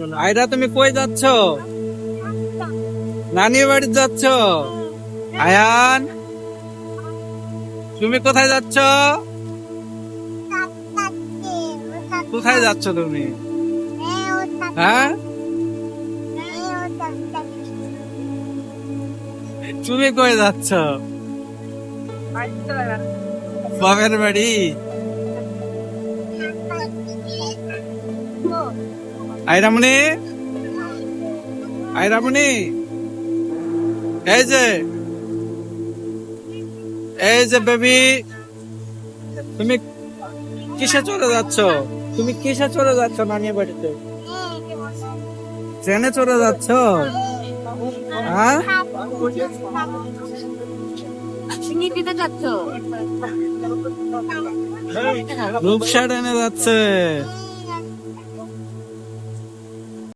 আয়রা, তুমি কই যাচ্ছ? নানির বাড়ি যাচ্ছ? আয়ান, তুমি কোথায় যাচ্ছ? কোথায় যাচ্ছ তুমি? হ্যাঁ? তুমি কই যাচ্ছ? বাপের বাড়ি? আইরামণি আইরামণি এই যে। এই যে বেবি তুমি কিসে চলে যাচ্ছ? তুমি কিসে চলে যাচ্ছ নানির বাড়িতে? ট্রেনে চলে যাচ্ছ? হ্যাঁ? রূপসা ট্রেনে যাচ্ছে।